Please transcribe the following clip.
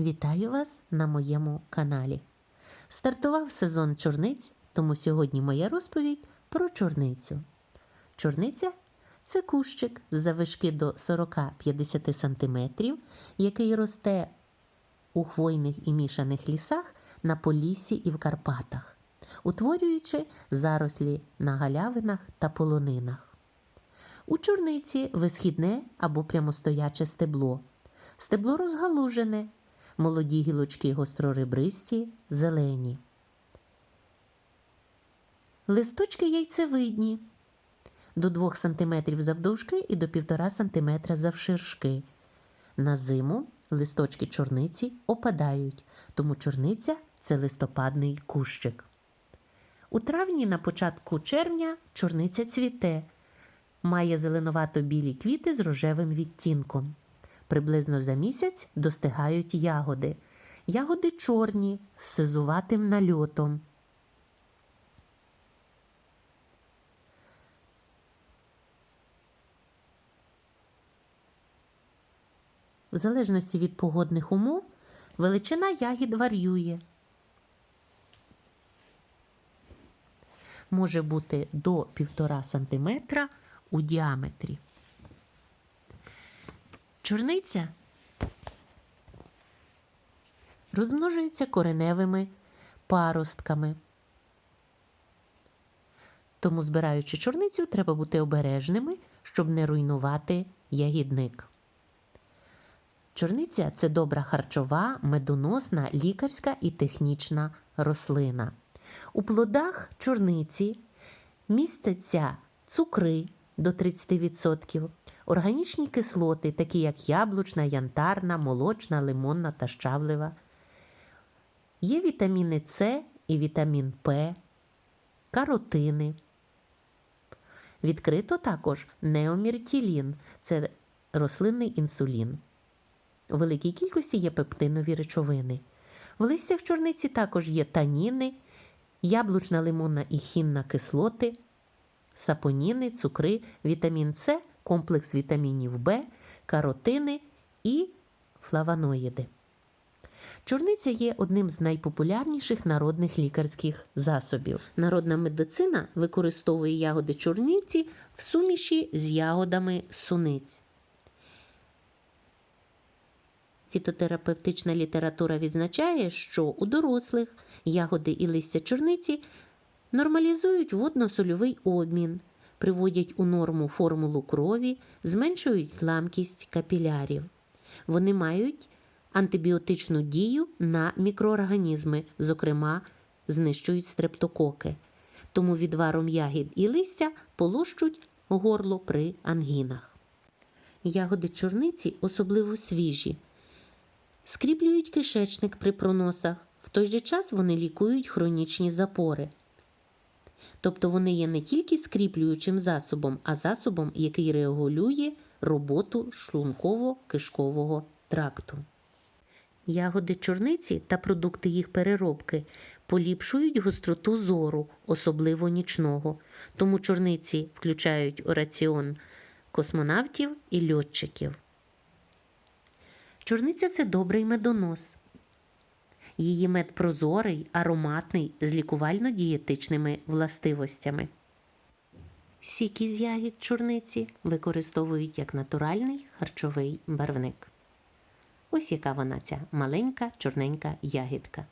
Вітаю вас на моєму каналі. Стартував сезон чорниць, тому сьогодні моя розповідь про чорницю. Чорниця це кущик завишки до 40-50 см, який росте у хвойних і мішаних лісах на Поліссі і в Карпатах, утворюючи зарослі на галявинах та полонинах. У чорниці висхідне або прямостояче стебло. Стебло розгалужене, молоді гілочки гостроребристі, зелені. Листочки яйцевидні до 2 см завдовжки і до 1,5 см завширшки. На зиму листочки чорниці опадають, тому чорниця це листопадний кущик. У травні на початку червня чорниця цвіте, має зеленувато-білі квіти з рожевим відтінком. Приблизно за місяць достигають ягоди. Ягоди чорні з сизуватим нальотом. В залежності від погодних умов величина ягід варіює. Може бути до 1,5 см у діаметрі. Чорниця розмножується кореневими паростками. Тому, збираючи чорницю, треба бути обережними, щоб не руйнувати ягідник. Чорниця це добра харчова, медоносна, лікарська і технічна рослина. У плодах чорниці містяться цукри до 30%, органічні кислоти, такі як яблучна, янтарна, молочна, лимонна та щавлева. Є вітаміни С і вітамін П, каротини. Відкрито також неоміртілін це рослинний інсулін. У великій кількості є пептинові речовини. В листях чорниці також є таніни, яблучна, лимонна і хінна кислоти, сапоніни, цукри, вітамін С, комплекс вітамінів В, каротини і флавоноїди. Чорниця є одним з найпопулярніших народних лікарських засобів. Народна медицина використовує ягоди чорниці в суміші з ягодами суниць. Фітотерапевтична література відзначає, що у дорослих ягоди і листя чорниці нормалізують водно-сольовий обмін, приводять у норму формулу крові, зменшують ламкість капілярів. Вони мають антибіотичну дію на мікроорганізми, зокрема, знищують стрептококи. Тому відваром ягід і листя полощуть горло при ангінах. Ягоди чорниці особливо свіжі скріплюють кишечник при проносах, в той же час вони лікують хронічні запори. Тобто вони є не тільки скріплюючим засобом, а засобом, який регулює роботу шлунково-кишкового тракту. Ягоди чорниці та продукти їх переробки поліпшують гостроту зору, особливо нічного, тому чорниці включають у раціон космонавтів і льотчиків. Чорниця це добрий медонос. Її мед прозорий, ароматний з лікувально-дієтичними властивостями. Сіки з ягід чорниці використовують як натуральний харчовий барвник. Ось яка вона ця маленька чорненька ягідка.